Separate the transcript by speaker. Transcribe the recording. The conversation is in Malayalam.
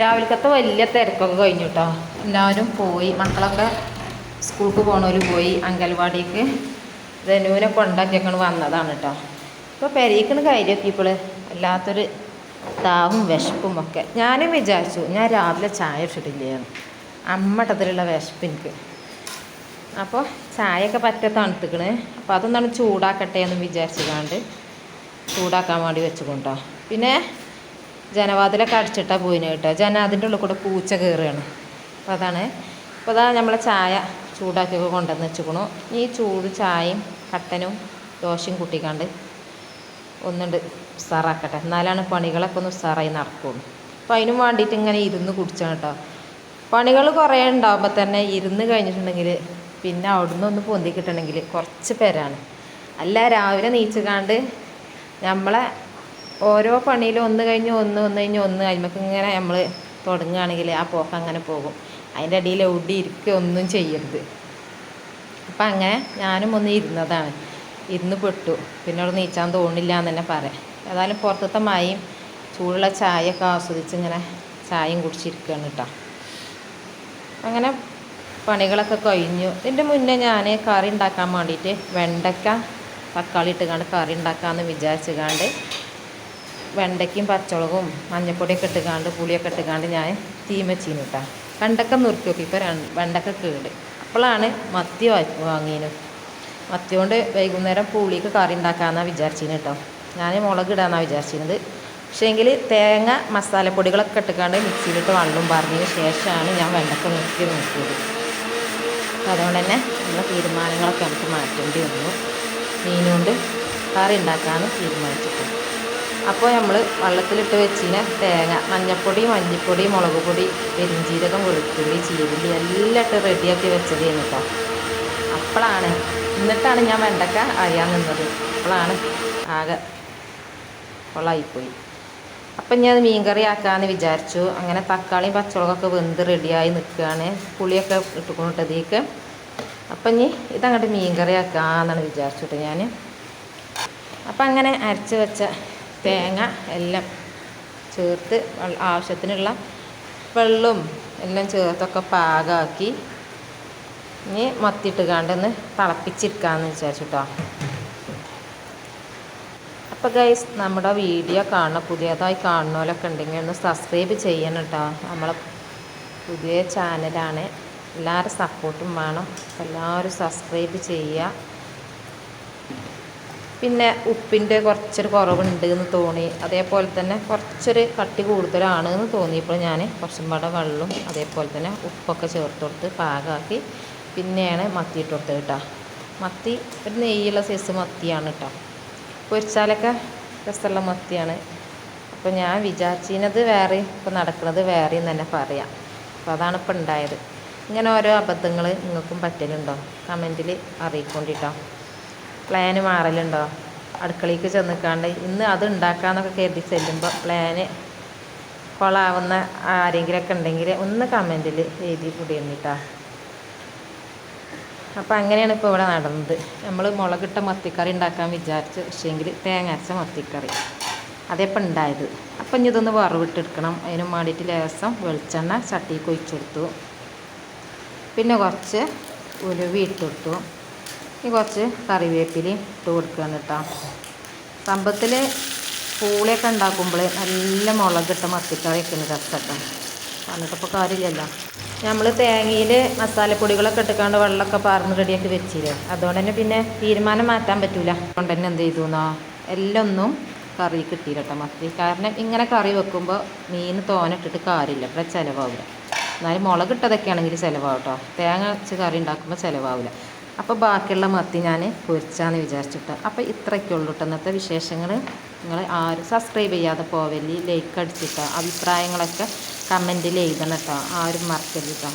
Speaker 1: രാവിലത്തെ വലിയ തിരക്കൊക്കെ കഴിഞ്ഞു കേട്ടോ എല്ലാവരും പോയി. മക്കളൊക്കെ സ്കൂൾക്ക് പോണവർ പോയി അങ്കൻവാടിക്ക് ധനുവിനെ കൊണ്ടാക്കിയൊക്കെ വന്നതാണ് കേട്ടോ ഇപ്പോൾ പെരീക്കണ കാര്യമൊക്കെ ഇപ്പോൾ വല്ലാത്തൊരു താവും വിശപ്പും ഒക്കെ. ഞാനും വിചാരിച്ചു ഞാൻ രാവിലെ ചായ ഇട്ടിട്ടില്ലേന്ന് അമ്മട്ടത്തിലുള്ള വിശപ്പ് എനിക്ക്. അപ്പോൾ ചായയൊക്കെ പറ്റ തണുത്തിക്കണ്. അപ്പോൾ അതൊന്നാണ് ചൂടാക്കട്ടെ എന്ന് വിചാരിച്ചതാണ്ട് ചൂടാക്കാൻ വേണ്ടി വെച്ചുകൊണ്ടോ പിന്നെ ജനവാതിലൊക്കെ അടിച്ചിട്ടാണ് പോയിന് കേട്ടോ. ജന അതിന്റെ ഉള്ളിൽ കൂടെ പൂച്ച കയറുകയാണ് അപ്പോൾ അതാണ്. അപ്പോൾ അതാ നമ്മളെ ചായ ചൂടാക്കിയൊക്കെ കൊണ്ടുവന്ന് വെച്ചുക്കണു ഈ ചൂട് ചായയും കട്ടനും ദോശയും കൂട്ടിക്കാണ്ട് ഒന്നുണ്ട് ഉസാറാക്കട്ടെ. എന്നാലാണ് പണികളൊക്കെ ഒന്ന് ഉസാറായി നടക്കുള്ളൂ. അപ്പോൾ അതിനും വേണ്ടിയിട്ട് ഇങ്ങനെ ഇരുന്ന് കുടിച്ചാണ് കേട്ടോ. പണികൾ കുറേ ഉണ്ടാകുമ്പോൾ തന്നെ ഇരുന്ന് കഴിഞ്ഞിട്ടുണ്ടെങ്കിൽ പിന്നെ അവിടുന്ന് ഒന്ന് പൊന്തി കിട്ടണമെങ്കിൽ കുറച്ച് പേരാണ്. അല്ല രാവിലെ നീച്ചുകാണ്ട് നമ്മളെ ഓരോ പണിയിലും ഒന്ന് കഴിഞ്ഞ് ഒന്ന് ഒന്ന് കഴിഞ്ഞ് ഒന്ന് അതിമക്ക് ഇങ്ങനെ നമ്മൾ തുടങ്ങുകയാണെങ്കിൽ ആ പോക്ക് അങ്ങനെ പോകും. അതിന്റെ അടിയിൽ എവിടെ ഇരിക്കുക ഒന്നും ചെയ്യരുത്. അപ്പം അങ്ങനെ ഞാനും ഒന്ന് ഇരുന്നതാണ്. ഇരുന്ന് പെട്ടു. പിന്നെ അവിടെ നീച്ചാൻ തോന്നില്ല എന്ന് തന്നെ പറയാം. ഏതായാലും പുറത്തത്തെ മഴയും ചൂടുള്ള ചായയൊക്കെ ആസ്വദിച്ച് ഇങ്ങനെ ചായയും കുടിച്ചിരിക്കുകയാണ് കേട്ടോ. അങ്ങനെ പണികളൊക്കെ കഴിഞ്ഞു. ഇതിന്റെ മുന്നേ ഞാൻ കറി ഉണ്ടാക്കാൻ വേണ്ടിയിട്ട് വെണ്ടയ്ക്ക തക്കാളി ഇട്ടുകൊണ്ട് കറി ഉണ്ടാക്കാമെന്ന് വിചാരിച്ചുകാണ്ട് വെണ്ടയ്ക്കും പച്ചമുളകും മഞ്ഞപ്പൊടിയൊക്കെ ഇട്ടുകാണ്ട് പുളിയൊക്കെ ഇട്ടുകാണ്ട് ഞാൻ തീമച്ചീന് കേട്ടോ വെണ്ടക്ക നുറുക്കി നോക്കി. ഇപ്പോൾ വെണ്ടക്ക കേട് അപ്പോഴാണ് മത്തി വാങ്ങിയത് മത്തി കൊണ്ട് വൈകുന്നേരം പുളിക്ക് കറി ഉണ്ടാക്കാമെന്നാണ് വിചാരിച്ചിന് കേട്ടോ ഞാൻ മുളക് ഇടാമെന്നാണ് വിചാരിച്ചിരുന്നത് പക്ഷേങ്കിൽ തേങ്ങ മസാലപ്പൊടികളൊക്കെ ഇട്ടുകാണ്ട് മിക്സിയിലിട്ട് വെള്ളം പറഞ്ഞതിന് ശേഷമാണ് ഞാൻ വെണ്ടക്ക നുറുക്കി നോക്കിയത്. അതുകൊണ്ട് തന്നെ നമ്മളെ തീരുമാനങ്ങളൊക്കെ നമുക്ക് മാറ്റേണ്ടി വന്നു. മീനുകൊണ്ട് കറി ഉണ്ടാക്കാമെന്ന് തീരുമാനിച്ചിട്ടുണ്ട് അപ്പോൾ നമ്മൾ വെള്ളത്തിലിട്ട് വെച്ചിന് തേങ്ങ മഞ്ഞൾപ്പൊടി മല്ലിപ്പൊടി മുളക് പൊടി പെരിഞ്ചീരകം വെളുത്തുള്ളി ചീരുള്ളി എല്ലാം ഇട്ട് റെഡിയാക്കി വെച്ചത് കേട്ടോ അപ്പോഴാണ് എന്നിട്ടാണ് ഞാൻ വെണ്ടക്ക അറിയാൻ നിന്നത്. അപ്പോഴാണ് ആകെ കൊള്ളായിപ്പോയി. അപ്പം ഞാൻ മീൻകറി ആക്കാമെന്ന് വിചാരിച്ചു. അങ്ങനെ തക്കാളിയും പച്ചമുളകൊക്കെ വെന്ത് റെഡിയായി നിൽക്കുകയാണ് പുളിയൊക്കെ ഇട്ടുകൊണ്ടിട്ടതേക്ക് അപ്പം ഇനി ഇതങ്ങോട്ട് മീൻകറി ആക്കാമെന്നാണ് വിചാരിച്ചിട്ട് ഞാൻ അപ്പം അങ്ങനെ അരച്ച് വെച്ച തേങ്ങ എല്ലാം ചേർത്ത് ആവശ്യത്തിനുള്ള വെള്ളവും എല്ലാം ചേർത്തൊക്കെ പാകമാക്കി ഇനി മത്തിയിട്ട് കണ്ടൊന്ന് തിളപ്പിച്ചിരിക്കാമെന്ന് വിചാരിച്ചിട്ടോ. അപ്പോൾ ഗൈസ് നമ്മുടെ വീഡിയോ കാണുന്ന പുതിയതായി കാണുന്നവരൊക്കെ ഉണ്ടെങ്കിൽ ഒന്ന് സബ്സ്ക്രൈബ് ചെയ്യണം കേട്ടോ നമ്മളെ പുതിയ ചാനലാണ് എല്ലാവരും സപ്പോർട്ടും വേണം. എല്ലാവരും സബ്സ്ക്രൈബ് ചെയ്യുക. പിന്നെ ഉപ്പിന്റെ കുറച്ചൊരു കുറവുണ്ട് എന്ന് തോന്നി. അതേപോലെ തന്നെ കുറച്ചൊരു കട്ടി കൂടുതലാണ് എന്ന് തോന്നിയപ്പോൾ ഞാൻ കുറച്ചും പാടെ വെള്ളവും അതേപോലെ തന്നെ ഉപ്പൊക്കെ ചേർത്ത് കൊടുത്ത് പാകമാക്കി പിന്നെയാണ് മത്തി ഇട്ട് കൊടുത്തത് കേട്ടോ. മത്തി ഒരു നെയ്യുള്ള സൈസ് മത്തിയാണ് കേട്ടോ. പൊരിച്ചാലൊക്കെ രസമുള്ള മത്തിയാണ്. അപ്പോൾ ഞാൻ വിചാരിച്ചിരുന്നത് വേറെ ഇപ്പോൾ നടക്കുന്നത് വേറെയും തന്നെ പറയാം. അപ്പോൾ അതാണ് ഇപ്പോൾ ഉണ്ടായത്. ഇങ്ങനെ ഓരോ അബദ്ധങ്ങൾ നിങ്ങൾക്കും പറ്റലുണ്ടോ? കമന്റിൽ അറിയിക്കൊണ്ടിട്ടോ. പ്ലാന് മാറലുണ്ടോ? അടുക്കളയ്ക്ക് ചെന്നിക്കാണ്ട് ഇന്ന് അത് ഉണ്ടാക്കാമെന്നൊക്കെ കരുതി ചെല്ലുമ്പോൾ പ്ലാന് കൊളാവുന്ന ആരെങ്കിലുമൊക്കെ ഉണ്ടെങ്കിൽ ഒന്ന് കമന്റിൽ എഴുതി കൂടിയിരുന്നിട്ടാ. അപ്പം അങ്ങനെയാണ് ഇപ്പോൾ ഇവിടെ നടന്നത്. നമ്മൾ മുളകിട്ട മത്തിക്കറി ഉണ്ടാക്കാൻ വിചാരിച്ചു പക്ഷേങ്കിൽ തേങ്ങ അരച്ച മത്തിക്കറി. അതേപ്പം ഉണ്ടായത്. അപ്പം ഇനി ഇതൊന്ന് വറവിട്ടെടുക്കണം. അതിന് വേണ്ടിയിട്ട് ലേസം വെളിച്ചെണ്ണ ചട്ടിക്ക് ഒഴിച്ചു പിന്നെ കുറച്ച് ഉലുവി ഇട്ട് കൊടുത്തു ഇനി കുറച്ച് കറിവേപ്പിലയും ഇട്ട് കൊടുക്കുകയാണ് കേട്ടോ. സമ്പത്തിൽ പൂളിയൊക്കെ ഉണ്ടാക്കുമ്പോൾ നല്ല മുളകിട്ട മത്തിക്കറിയൊക്കെ ഉണ്ട് രസട്ടോ. പറഞ്ഞിട്ടിപ്പോൾ കാര്യമില്ലല്ലോ. നമ്മൾ തേങ്ങയിൽ മസാലപ്പൊടികളൊക്കെ ഇട്ടുകൊണ്ട് വെള്ളമൊക്കെ പാർന്ന് റെഡിയാക്കി വെച്ചില്ലേ. അതുകൊണ്ട് തന്നെ പിന്നെ തീരുമാനം മാറ്റാൻ പറ്റൂല. അതുകൊണ്ട് തന്നെ എന്ത് ചെയ്തു എന്നോ എല്ലാം ഒന്നും കറി കിട്ടിയില്ല കേട്ടോ മത്തി. കാരണം ഇങ്ങനെ കറി വെക്കുമ്പോൾ മീൻ തോനിട്ടിട്ട് കാര്യമില്ല. ഇവിടെ ചിലവാവില്ല എന്നാലും മുളകിട്ടതൊക്കെ ആണെങ്കിൽ ചിലവാകും കേട്ടോ. തേങ്ങ വെച്ച് കറി ഉണ്ടാക്കുമ്പോൾ ചിലവാവില്ല അപ്പോൾ ബാക്കിയുള്ള മത്തി ഞാൻ പൊരിച്ചാന്ന് വിചാരിച്ചിട്ട്. അപ്പോൾ ഇത്രയ്ക്കുള്ളൂ കേട്ടോ ഇന്നത്തെ വിശേഷങ്ങൾ നിങ്ങൾ ആരും സബ്സ്ക്രൈബ് ചെയ്യാതെ പോവല്ലേ ലൈക്ക് അടിച്ചിട്ടോ. അഭിപ്രായങ്ങളൊക്കെ കമന്റിൽ എഴുതണം കേട്ടോ ആരും മറക്കരുത് കേട്ടോ